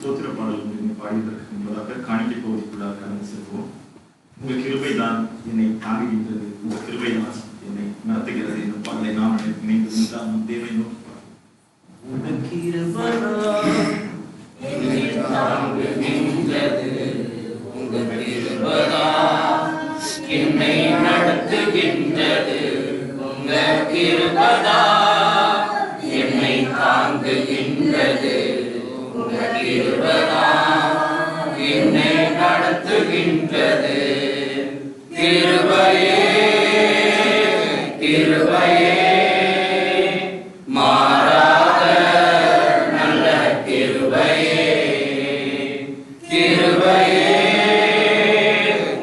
சோத்திர பாடல் ஒன்றினை பாடியதற்கு முன்பதாக காணிக்கை பகுதிக்குள்ளாக கடந்து செல்வோம் உங்கள் கிருபை தான் என்னை தாங்குகின்றது உங்கள் கிருபை தான் என்னை நடத்துகிறது என்னும் பாடலை நாம் நினைந்து நின்றால் நம் தேவை நோக்கி பார்ப்போம். உங்கள் என்னை நடத்துகின்றது நடத்துகின்றது கிருபையே கிருபையே மாறாத நல்ல கிருபையே கிருபையே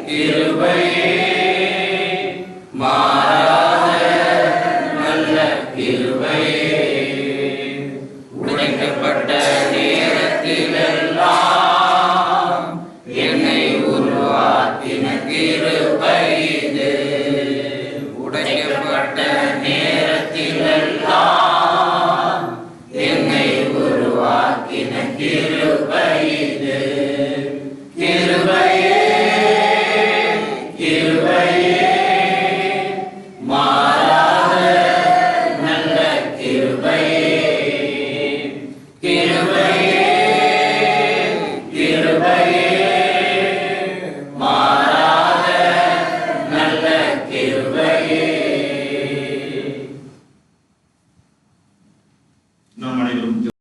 கிருபையே மாறாத நல்ல கிருபையே உடைக்கப்பட்ட உடைக்கப்பட்ட நேரத்தில் நாம் அனைவரும்